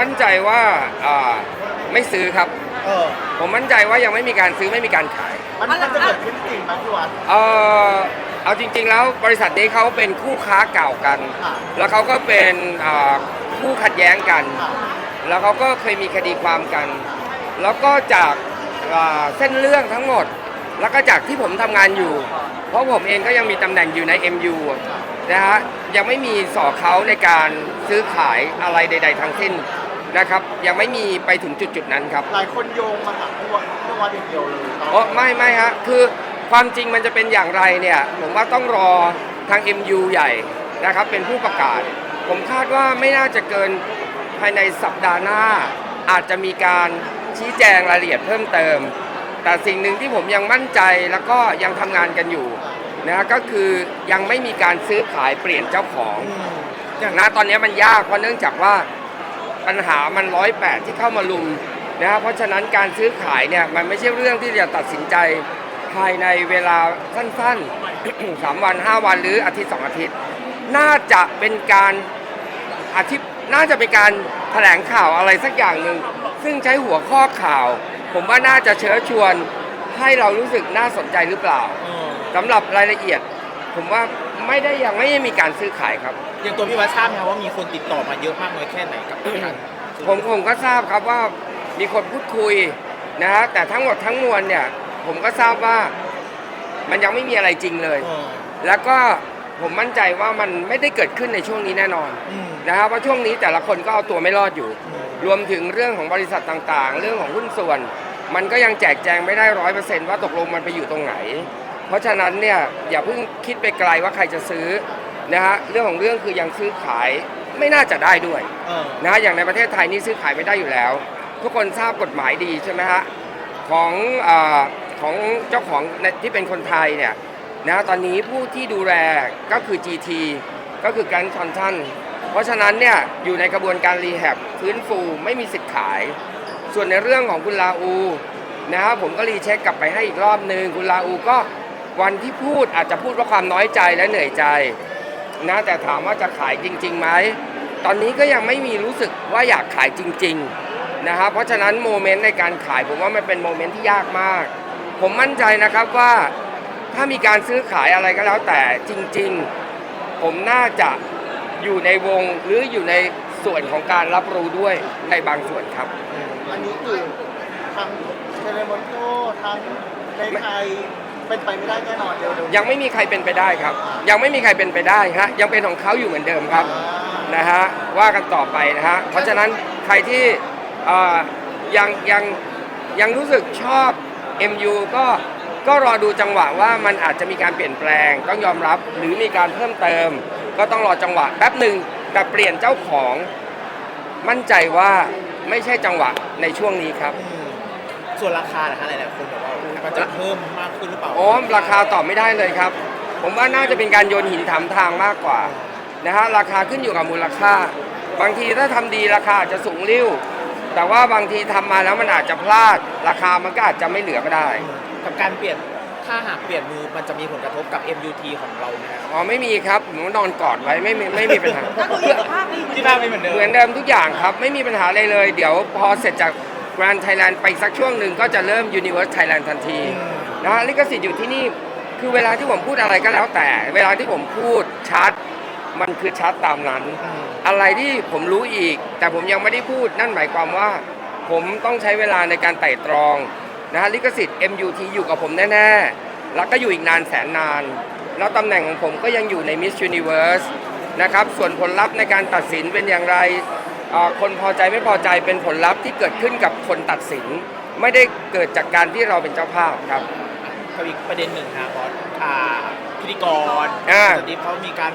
มั่นใจว่าอ่าไม่ซื้อครับ เออผมมั่นใจว่ายังไม่มีการซื้อไม่มีการขาย มันมันจะเกิดขึ้นจริงไหมพี่วัด เออเอาจริง ๆ แล้วบริษัทนี้เขาเป็นคู่ค้าเก่ากัน ค่ะ แล้วเขาก็เป็นอ่าคู่ขัดแย้งกันค่ะแล้วเขาก็เคยมีคดีความกัน แล้วก็จากอ่าเส้นเรื่องทั้งหมด แล้วก็จากที่ผมทำงานอยู่ เพราะผมเองก็ยังมีตำแหน่งอยู่ใน MU นะฮะยังไม่มีสอเขาในการซื้อขายอะไรใด ๆ ทั้งสิ้น นะครับ ยังไม่มีไปถึงจุดๆนั้นครับ หลายคนโยงมาหาพี่วัดพี่วัดอย่างเดียวเลยตอนโอ้ไม่ไม่ฮะคือความจริงมันจะเป็นอย่างไรเนี่ยผมว่าต้องรอทาง MU ใหญ่นะครับ เป็นผู้ประกาศ ผมคาดว่าไม่น่าจะเกินภายในสัปดาห์หน้า อาจจะมีการชี้แจงรายละเอียดเพิ่มเติม แต่สิ่งหนึ่งที่ผมยังมั่นใจแล้วก็ยังทำงานกันอยู่นะฮะก็คือยังไม่มีการซื้อขายเปลี่ยนเจ้าของอืมอย่างนะตอนนี้มันยากเพราะเนื่องจากว่า ปัญหามันร้อยแปดที่เข้ามาลุมนะครับเพราะฉะนั้นการซื้อขายเนี่ยมันไม่ใช่เรื่องที่จะตัดสินใจภายในเวลาสั้นๆสามวันห้าวันหรืออาทิตย์สองอาทิตย์ น่าจะเป็นการอาทิตย์น่าจะเป็นการแถลงข่าวอะไรสักอย่างหนึ่งซึ่งใช้หัวข้อข่าว ผมว่าน่าจะเชิญชวนให้เรารู้สึกน่าสนใจหรือเปล่าเออสำหรับรายละเอียด ผมว่า ไม่ได้ยังไม่ได้มีการซื้อขายครับ อย่างตัวพี่วัดทราบไหมครับว่ามีคนติดต่อมาเยอะมากน้อยแค่ไหนกับการผมผมก็ทราบครับว่ามีคนพูดคุยนะฮะแต่ทั้งหมดทั้งมวลเนี่ย ผมก็ทราบว่ามันยังไม่มีอะไรจริงเลย เออแล้วก็ผมมั่นใจว่ามันไม่ได้เกิดขึ้นในช่วงนี้แน่นอนอืม นะฮะเพราะช่วงนี้แต่ละคนก็เอาตัวไม่รอดอยู่อืมรวมถึงเรื่องของบริษัทต่างๆ เรื่องของหุ้นส่วน มันก็ยังแจกแจงไม่ได้ร้อยเปอร์เซนต์ว่าตกลงมันไปอยู่ตรงไหน เพราะฉะนั้นเนี่ยอย่าเพิ่งคิดไปไกลว่าใครจะซื้อนะฮะเรื่องของเรื่องคือยังซื้อขายไม่น่าจะได้ด้วยเออนะฮะอย่างในประเทศไทยนี่ซื้อขายไม่ได้อยู่แล้ว ทุกคนทราบกฎหมายดีใช่ไหมฮะของอาของเจ้าของที่เป็นคนไทยเนี่ยนะตอนนี้ผู้ที่ดูแลก็คือ GT ก็คือการคอนทันเพราะฉะนั้นเนี่ยอยู่ในกระบวนการรีแฮบฟื้นฟูไม่มีสิทธิ์ขาย ส่วนในเรื่องของคุณลาอูนะครับผมก็รีเช็คกลับไปให้อีกรอบนึงคุณลาอูก็ วันที่พูดอาจจะพูดเพราะความน้อยใจและเหนื่อยใจนะแต่ถามว่าจะขายจริงๆไหมตอนนี้ก็ยังไม่มีรู้สึกว่าอยากขายจริงๆนะครับเพราะฉะนั้นโมเมนต์ในการขายผมว่ามันเป็นโมเมนต์ที่ยากมาก ผมมั่นใจนะครับว่าถ้ามีการซื้อขายอะไรก็แล้วแต่จริงๆ ผมน่าจะอยู่ในวงหรืออยู่ในส่วนของการรับรู้ด้วยในบางส่วนครับ อันนี้คือทั้งเทเลมอนโตทั้งในไทย เป็นไปไม่ได้แน่นอนเดียวดูยังไม่มีใครเป็นไปได้ครับ ยังไม่มีใครเป็นไปได้ฮะยังเป็นของเขาอยู่เหมือนเดิมครับนะฮะว่ากันต่อไปนะฮะเพราะฉะนั้นใครที่ยังยังยังรู้สึกชอบ MU ก็ก็รอดูจังหวะว่ามันอาจจะมีการเปลี่ยนแปลงต้องยอมรับหรือมีการเพิ่มเติม ก็ต้องรอจังหวะแป๊บหนึ่งแต่เปลี่ยนเจ้าของมั่นใจว่าไม่ใช่จังหวะในช่วงนี้ครับ ส่วนราคาล่ะฮะหลายๆคนบอกว่ามันจะเพิ่มมากขึ้นหรือเปล่าโอ้ราคาตอบไม่ได้เลยครับ ผมว่าน่าจะเป็นการโยนหินถามทางมากกว่านะฮะราคาขึ้นอยู่กับมูลค่า บางทีถ้าทำดีราคาอาจจะสูงริ้ว แต่ว่าบางทีทำมาแล้วมันอาจจะพลาด ราคามันก็อาจจะไม่เหลือก็ได้ กับการเปลี่ยนถ้าหากเปลี่ยนมือมันจะมีผลกระทบกับ MUT ของเราไหมครับอ๋อไม่มีครับผมนอนกอดไว้ไม่มีไม่มีปัญหา ก็คือสุขภาพดีเหมือนที่เดิบ้ามนไม่เหมือนเดิม เหมือนเดิมทุกอย่างครับ ไม่มีปัญหาอะไรเลย เดี๋ยวพอเสร็จจาก Grand Thailand ไปอีกสักช่วงหนึ่งก็จะเริ่ม Universe Thailand ทันทีนะฮะลิขสิทธิ์อยู่ที่นี่คือเวลาที่ผมพูดอะไรก็แล้วแต่ เวลาที่ผมพูดชัด มันคือชัดตามนั้นอืมอะไรที่ผมรู้อีก แต่ผมยังไม่ได้พูดนั่นหมายความว่า ผมต้องใช้เวลาในการไต่ตรองนะฮะลิขสิทธิ์ MUT อยู่กับผมแน่ๆ แล้วก็อยู่อีกนานแสนนาน แล้วตำแหน่งของผมก็ยังอยู่ใน Miss Universe นะครับส่วนผลลัพธ์ในการตัดสินเป็นอย่างไรเอ่อ คนพอใจไม่พอใจเป็นผลลัพธ์ที่เกิดขึ้นกับคนตัดสิน ไม่ได้เกิดจากการที่เราเป็นเจ้าภาพครับ กับอีกประเด็นหนึ่งนะบอสอ่าพิธีกรอ่า สตีฟเขามีการ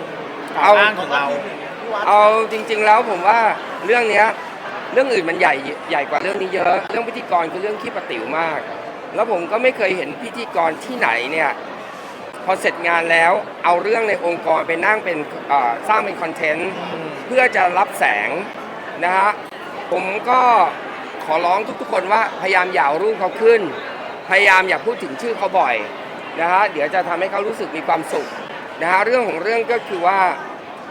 กล่าเอาวอ้างถึงเราพี่วัดเอาจริง ๆ แล้วผมว่าเรื่องเนี้ยเรื่องอื่นมันใหญ่ใหญ่กว่าเรื่องนี้เยอะ เรื่องพิธีกรคือเรื่องขี้ประติ๋วมาก แล้วผมก็ไม่เคยเห็นพิธีกรที่ไหนเนี่ยพอเสร็จงานแล้วเอาเรื่องในองค์กรไปนั่งเป็นเอ่อสร้างเป็นคอนเทนต์ เพื่อจะรับแสง นะฮะผมก็ขอร้องทุกๆคนว่าพยายามอย่าเอารูปเขาขึ้น พยายามอย่าพูดถึงชื่อเขาบ่อยนะฮะเดี๋ยวจะทำให้เขารู้สึกมีความสุขนะฮะเรื่องของเรื่องก็คือว่า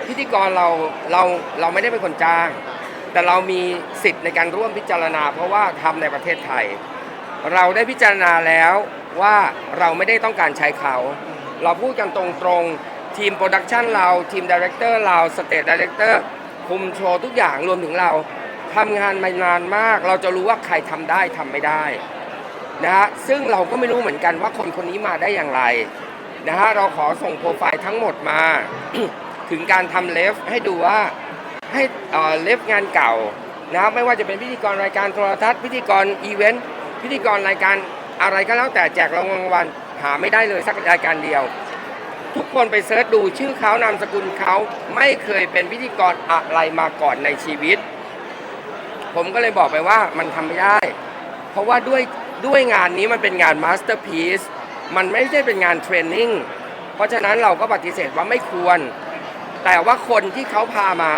พิธีกรเราเราเราไม่ได้เป็นคนจ้าง แต่เรามีสิทธิ์ในการร่วมพิจารณา เพราะว่าทำในประเทศไทย เราได้พิจารณาแล้วว่าเราไม่ได้ต้องการใช้เขา เราพูดกันตรงๆทีมโปรดักชันเราทีมดีเรคเตอร์เราสเตทดีเรคเตอร์ คุมโชว์ทุกอย่างรวมถึงเราทำงานมานานมาก เราจะรู้ว่าใครทำได้ทำไม่ได้นะฮะซึ่งเราก็ไม่รู้เหมือนกันว่าคนคนนี้มาได้อย่างไรนะฮะเราขอส่งโปรไฟล์ทั้งหมดมา ถึงการทำเลฟให้ดูว่าให้เอ่อเลฟงานเก่านะครับไม่ว่าจะเป็นพิธีกรรายการโทรทัศน์ พิธีกรอีเวนต์พิธีกรรายการอะไรก็แล้วแต่แจกรางวัลหาไม่ได้เลยสักรายการเดียว ทุกคนไปเสิร์ชดูชื่อเขานามสกุลเขาไม่เคยเป็นพิธีกรอะไรมาก่อนในชีวิต ผมก็เลยบอกไปว่ามันทำไม่ได้ เพราะว่าด้วยด้วยงานนี้มันเป็นงานมาสเตอร์พีซมันไม่ใช่เป็นงานเทรนนิ่งเพราะฉะนั้นเราก็ปฏิเสธว่าไม่ควร แต่ว่าคนที่เขาพามา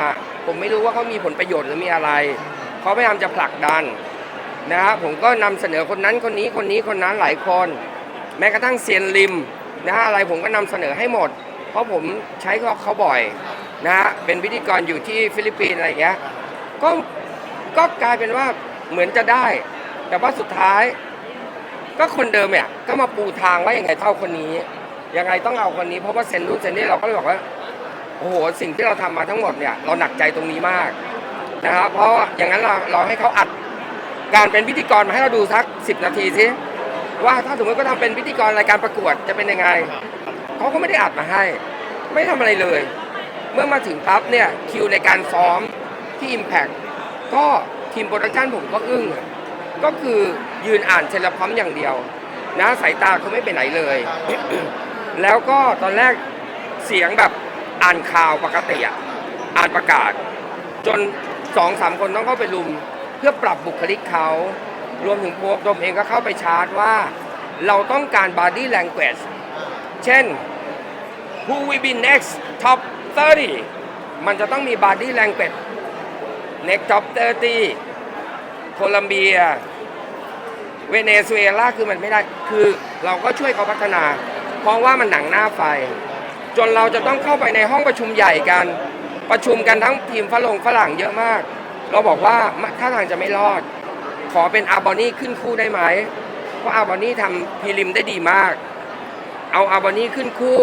ผมไม่รู้ว่าเขามีผลประโยชน์หรือมีอะไรเขาพยายามจะผลักดันนะฮะผมก็นำเสนอคนนั้นคนนี้คนนี้คนนั้นหลายคน แม้กระทั่งเซียนริม นะอะไรผมก็นำเสนอให้หมด เพราะผมใช้เขาเขาบ่อยนะฮะเป็นพิธีกรอยู่ที่ฟิลิปปินส์อะไรอย่างเงี้ยก็ก็กลายเป็นว่าเหมือนจะได้ แต่ว่าสุดท้าย ก็คนเดิมเนี่ยก็มาปูทางว่ายังไงเท่าคนนี้ยังไงต้องเอาคนนี้เพราะว่าเซนนู้นเซนนี่เราก็เลยบอกว่าโอ้โหสิ่งที่เราทำมาทั้งหมดเนี่ยเราหนักใจตรงนี้มากนะครับเพราะอย่างนั้นเราเราให้เขาอัดการเป็นพิธีกรมาให้เราดูสัก 10 นาทีสิ ว่าถ้าสมมติก็ทำเป็นพิธีกรรายการประกวดจะเป็นยังไงเขาก็ไม่ได้อัดมาให้ ไม่ทำอะไรเลย เมื่อมาถึงปั๊บเนี่ยคิวในการซ้อมที่ Impact ก็ทีมโปรดักชันผมก็อึ้งก็คือยืนอ่านเทเลพร้อมอย่างเดียว นะสายตาเขาไม่ไปไหนเลย แล้วก็ตอนแรกเสียงแบบอ่านข่าวปกติอะอ่านประกาศ จนสองสามคนต้องเข้าไปลุม เพื่อปรับบุคลิกเขา รวมถึงโปรดมเองก็เข้าไปชาร์จว่าเราต้องการ body language เช่น who will be next top 30 มันจะต้องมี body language next top 30 โคลัมเบีย เวเนซุเอลาคือมันไม่ได้ คือเราก็ช่วยเขาพัฒนา เพราะว่ามันหนังหน้าไฟ จนเราจะต้องเข้าไปในห้องประชุมใหญ่กัน ประชุมกันทั้งทีมฝรั่งฝรั่งเยอะมาก เราบอกว่าถ้าทางจะไม่รอด ขอเป็นอาร์บอนี่ขึ้นคู่ได้ไหมเพราะอาร์บอนี่ทำพรีลิมได้ดีมาก เอาอาร์บอนี่ขึ้นคู่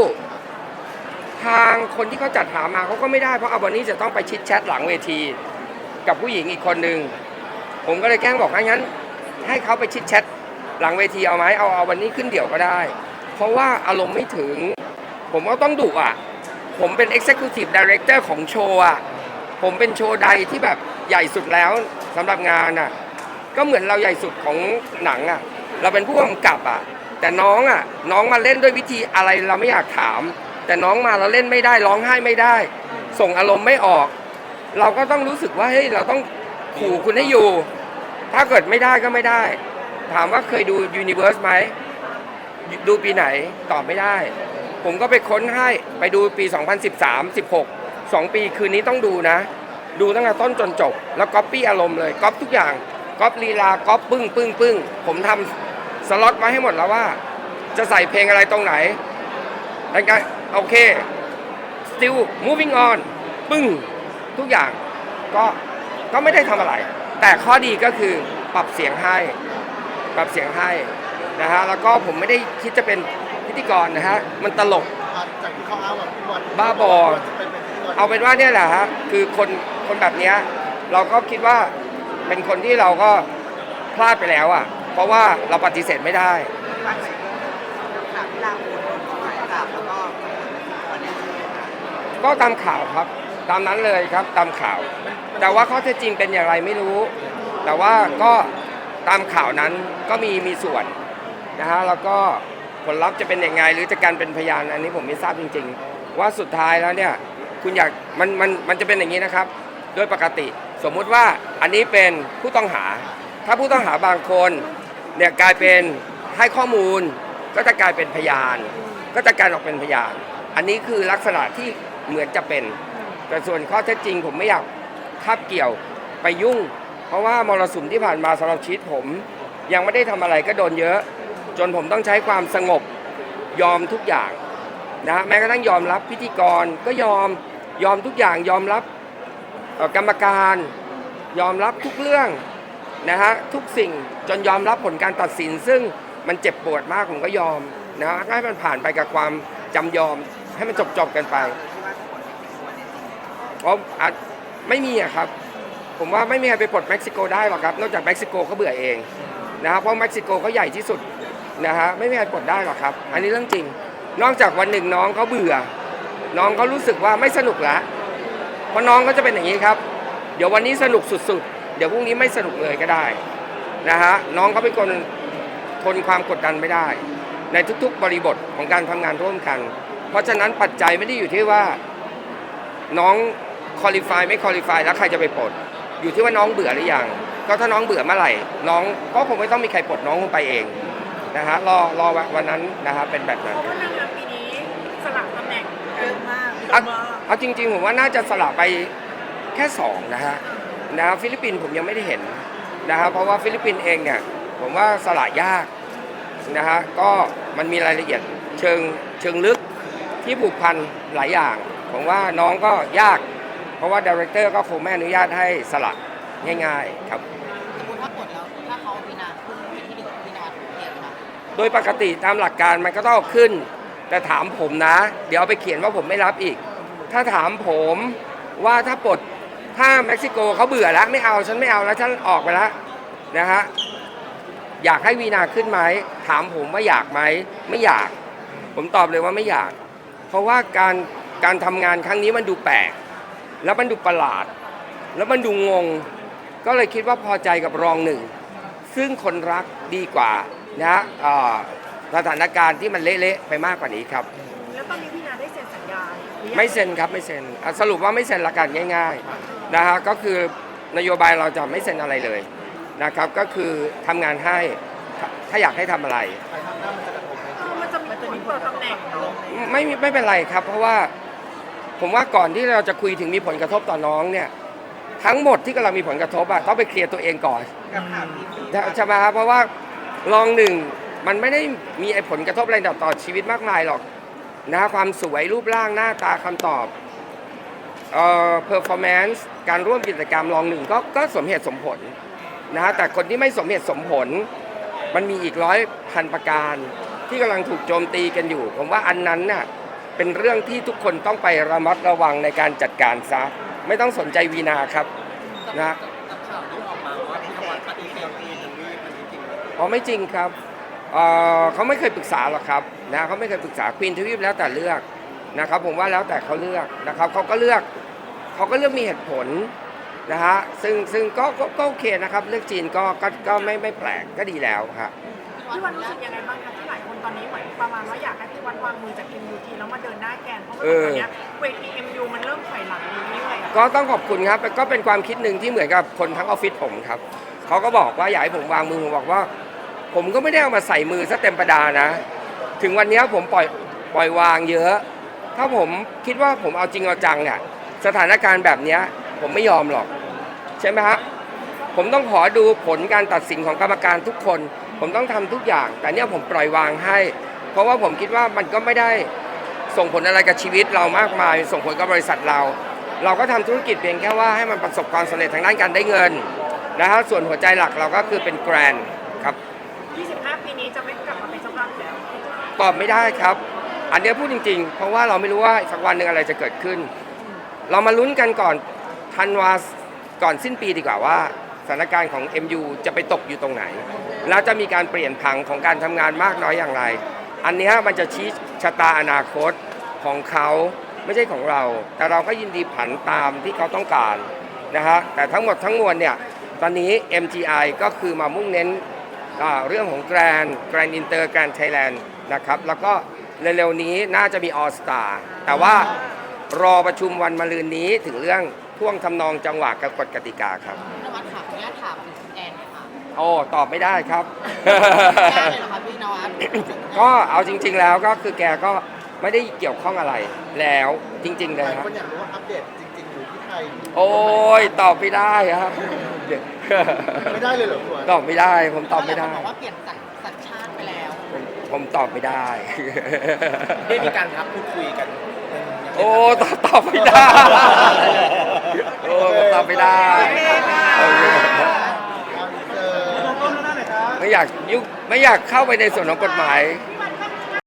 ทางคนที่เขาจัดหามาเขาก็ไม่ได้เพราะอาร์บอนี่จะต้องไปชิดแชทหลังเวที กับผู้หญิงอีกคนหนึ่งผมก็เลยแกล้งบอกว่างั้น ให้เขาไปชิดแชทหลังเวทีเอาไหมเอาเอาวันนี้ขึ้นเดี่ยวก็ได้ เพราะว่าอารมณ์ไม่ถึง ผมก็ต้องดุอะ ผมเป็น Executive Director ของโชว์อะ ผมเป็นโชว์ใดที่แบบใหญ่สุดแล้วสำหรับงานอะ ก็เหมือนเราใหญ่สุดของหนังอะ เราเป็นผู้กำกับอะ แต่น้องอะ น้องมาเล่นด้วยวิธีอะไรเราไม่อยากถาม แต่น้องมาเราเล่นไม่ได้ร้องไห้ไม่ได้ ส่งอารมณ์ไม่ออก เราก็ต้องรู้สึกว่าเฮ้ยเราต้องขู่คุณให้อยู่ ถ้าเกิดไม่ได้ก็ไม่ได้ ถามว่าเคยดู Universe ไหมดูปีไหนตอบไม่ได้ ผมก็ไปค้นให้ไปดูปี 2013 16 2 ปีคืนนี้ต้องดูนะ ดูตั้งแต่ต้นจนจบ แล้วก๊อปปี้อารมณ์เลยก๊อปทุกอย่าง ก๊อปลีลาก๊อปปึ้งปึ้งปึ้งผมทำสล็อตไว้ให้หมดแล้วว่า จะใส่เพลงอะไรตรงไหนแล้วก็โอเค still moving on ปึ้งทุกอย่างก็ก็ไม่ได้ทำอะไร แต่ข้อดีก็คือปรับเสียงให้ ปรับเสียงให้นะฮะแล้วก็ผมไม่ได้คิดจะเป็นพิธีกรนะฮะมันตลกอะจากที่เขาอ้างว่าพี่บอลบ้าบอจะเป็นเป็นพิธีกรเอาเป็นว่าเนี่ยแหละฮะคือคนคนแบบเนี้ยเราก็คิดว่า เป็นคนที่เราก็พลาดไปแล้วอะ เพราะว่าเราปฏิเสธไม่ได้บางสิ่งข่าวลาโอนหมายจับแล้วก็วันนี้ก็ตามข่าวครับ ตามนั้นเลยครับตามข่าว แต่ว่าข้อเท็จจริงเป็นอย่างไรไม่รู้ แต่ว่าก็ตามข่าวนั้นก็มีมีส่วนนะฮะแล้วก็ผลลัพธ์จะเป็นยังไงหรือจะการเป็นพยานอันนี้ผมไม่ทราบจริง ๆ ว่าสุดท้ายแล้วเนี่ยคุณอยากมันมันมันจะเป็นอย่างนี้นะครับ โดยปกติ สมมุติว่าอันนี้เป็นผู้ต้องหา ถ้าผู้ต้องหาบางคนเนี่ยกลายเป็นให้ข้อมูลก็จะกลายเป็นพยาน ก็จะกลายออกเป็นพยาน อันนี้คือลักษณะที่เหมือนจะเป็น แต่ส่วนข้อเท็จจริงผมไม่อยากคาบเกี่ยวไปยุ่ง เพราะว่ามรสุมที่ผ่านมาสำหรับชีวิตผม ยังไม่ได้ทำอะไรก็โดนเยอะ จนผมต้องใช้ความสงบยอมทุกอย่างนะแม้กระทั่งยอมรับพิธีกรก็ยอมยอมทุกอย่างยอมรับ เอ่อกรรมการยอมรับทุกเรื่องนะฮะทุกสิ่งจนยอมรับผลการตัดสิน ซึ่งมันเจ็บปวดมากผมก็ยอมนะฮะให้มันผ่านไปกับความจำยอมให้มันจบจบๆกันไปเพราะอาจไม่มีอะครับ ผมว่าไม่มีใครไปปลดเม็กซิโกได้หรอกครับ นอกจากเม็กซิโกเขาเบื่อเองนะครับเพราะเม็กซิโกเขาใหญ่ที่สุดนะฮะไม่มีใครปลดได้หรอกครับ อันนี้เรื่องจริง นอกจากวันหนึ่งน้องเขาเบื่อ น้องเขารู้สึกว่าไม่สนุกละ เพราะน้องเขาจะเป็นอย่างนี้ครับ เดี๋ยววันนี้สนุกสุดๆ เดี๋ยวพรุ่งนี้ไม่สนุกเลยก็ได้นะฮะน้องเขาเป็นคนทนความกดดันไม่ได้ ในทุกๆ บริบทของการทำงานร่วมกัน เพราะฉะนั้นปัจจัยไม่ได้อยู่ที่ว่าน้องคอลิฟายไม่คอลิฟายแล้วใครจะไปปลดอยู่ที่ว่าน้องเบื่อหรือยังก็ถ้าน้องเบื่อเมื่อไหร่ น้องก็คงไม่ต้องมีใครปลดน้องลงไปเองนะฮะรอรอวันนั้นนะฮะเป็นแบบนั้น สลับตำแหน่งเยอะมากเอาเอาจริง ๆ ผมว่าน่าจะสลับไปแค่สองนะฮะนะฮะฟิลิปปินส์ผมยังไม่ได้เห็นนะฮะเพราะว่าฟิลิปปินส์เองเนี่ยผมว่าสละยากนะฮะก็มันมีรายละเอียดเชิงเชิงลึกที่ผูกพันหลายอย่าง ผมว่าน้องก็ยาก เพราะว่าดีเรคเตอร์ก็คงไม่อนุญาตให้สละง่าย ๆ ครับ สมมติถ้ากดแล้วถ้าเขาวินาขึ้นเป็นที่หนึ่งวินาถูกเทียบนะโดยปกติตามหลักการมันก็ต้องเอาขึ้น แต่ถามผมนะ เดี๋ยวไปเขียนว่าผมไม่รับอีก ถ้าถามผมว่าถ้าปลดถ้าเม็กซิโกเขาเบื่อแล้วไม่เอาฉันไม่เอาแล้วฉันออกไปแล้วนะฮะอยากให้วีนาขึ้นไหมถามผมว่าอยากไหมไม่อยาก ผมตอบเลยว่าไม่อยาก เพราะว่าการการทำงานครั้งนี้มันดูแปลก แล้วมันดูประหลาด แล้วมันดูงง ก็เลยคิดว่าพอใจกับรองหนึ่ง ซึ่งคนรักดีกว่านะฮะเอ่อ สถานการณ์ที่มันเละๆไปมากกว่านี้ครับ แล้วตอนนี้พี่นาได้เซ็นสัญญาหรือยังไม่เซ็นครับไม่เซ็นอะสรุปว่าไม่เซ็นละกันง่ายๆนะฮะก็คือนโยบายเราจะไม่เซ็นอะไรเลยนะครับ ก็คือทำงานให้ถ้าถ้าอยากให้ทำอะไรภายข้างหน้ามันจะกระทบไหมเออมันจะมีผลต่อตำแหน่งเนาะไม่มีไม่เป็นไรครับ เพราะว่าผมว่าก่อนที่เราจะคุยถึงมีผลกระทบต่อน้องเนี่ยทั้งหมดที่กำลังมีผลกระทบอะต้องไปเคลียร์ตัวเองก่อน กับข่าวที่ ใช่ไหมครับเพราะว่าลองหนึ่ง มันไม่ได้มีไอ้ผลกระทบอะไรต่อต่อชีวิตมากมายหรอกนะความสวยรูปร่างหน้าตาคำตอบเอ่อ performance การร่วมกิจกรรมลองหนึ่งก็ก็สมเหตุสมผลนะฮะแต่คนที่ไม่สมเหตุสมผล มันมีอีกร้อยพันประการ ที่กำลังถูกโจมตีกันอยู่ ผมว่าอันนั้นน่ะเป็นเรื่องที่ทุกคนต้องไประมัดระวังในการจัดการซะ ไม่ต้องสนใจวีนาครับนะอ๋อไม่จริงครับ เอ่อเขาไม่เคยปรึกษาหรอกครับนะเขาไม่เคยปรึกษาควีนทวีปแล้วแต่เลือกนะครับผมว่าแล้วแต่เขาเลือกนะครับเขาก็เลือกเขาก็เลือกมีเหตุผลนะฮะซึ่งซึ่งก็ก็ก็โอเคนะครับ เลือกจีนก็ก็ก็ไม่ไม่แปลกก็ดีแล้วครับพี่วันรู้สึกยังไงบ้างคะที่หลายคนตอนนี้เหมือนประมาณว่าอยากให้พี่วันวางมือจาก MUT แล้วมาเดินหน้าแกนเพราะว่าตอนเนี้ยเวที MU มันเริ่มถอยหลังเรื่อยๆอะก็ต้องขอบคุณครับก็เป็นความคิดหนึ่งที่เหมือนกับคนทั้งออฟฟิศผมครับเขาก็บอกว่าอยากให้ผมวางมือผมบอกว่า ผมก็ไม่ได้เอามาใส่มือซะเต็มประดานะ ถึงวันนี้ผมปล่อยปล่อยวางเยอะ ถ้าผมคิดว่าผมเอาจริงเอาจังเนี่ยสถานการณ์แบบนี้ผมไม่ยอมหรอก ใช่ไหมฮะผมต้องขอดูผลการตัดสินของกรรมการทุกคน ผมต้องทำทุกอย่าง แต่เนี่ยผมปล่อยวางให้ เพราะว่าผมคิดว่ามันก็ไม่ได้ส่งผลอะไรกับชีวิตเรามากมาย ส่งผลกับบริษัทเรา เราก็ทำธุรกิจเพียงแค่ว่าให้มันประสบความสำเร็จทางด้านการได้เงินนะฮะส่วนหัวใจหลักเราก็คือเป็นแกรนด์ 25 ปีนี้จะไม่กลับมาเป็นเจ้าภาพอีกแล้ว ตอบไม่ได้ครับ อันเนี้ยพูดจริง ๆ เพราะว่าเราไม่รู้ว่าสักวันหนึ่งอะไรจะเกิดขึ้น เรามาลุ้นกันก่อนธันวาก่อนสิ้นปีดีกว่าว่าสถานการณ์ของ MU จะไปตกอยู่ตรงไหน แล้วจะมีการเปลี่ยนผังของการทำงานมากน้อยอย่างไร อันเนี้ยมันจะชี้ชะตาอนาคตของเขาไม่ใช่ของเรา แต่เราก็ยินดีผันตามที่เขาต้องการนะฮะแต่ทั้งหมดทั้งมวลเนี่ยตอนนี้ MGI ก็คือมามุ่งเน้น เรื่องของแกรนแกรนอินเตอร์แกรนไทยแลนด์นะครับ แล้วก็เร็วๆนี้น่าจะมีออสตาแต่ว่ารอประชุมวันมะรืนนี้ถึงเรื่องท่วงทำนองจังหวะกับกฎกติกาครับนวัดค่ะขออนุญาตถามถึงคุณแอนหน่อยค่ะโอ้ตอบไม่ได้ครับแค่เลยเหรอคะพี่นวัดก็เอาจริง ๆ แล้วก็คือแกก็ไม่ได้เกี่ยวข้องอะไรแล้วจริงๆเลหยลายครับ คนอยากรู้ว่าอัปเดตจริง ๆ อยู่ที่ไทย โอ้ยตอบไม่ได้ครับเดี๋ยว ไม่ได้เลยเหรอคุณตอบไม่ได้ ผมตอบไม่ได้บอกว่าเปลี่ยนสัญสัญชาติไปแล้ว ผมผมตอบไม่ได้ ได้มีการทักพูดคุยกันโอ้ตอบตอบไม่ได้ โอ้ผมตอบไม่ได้โอเคเอาอีกเจอไม่อยากยุคไม่อยากเข้าไปในส่วนของกฎหมายอ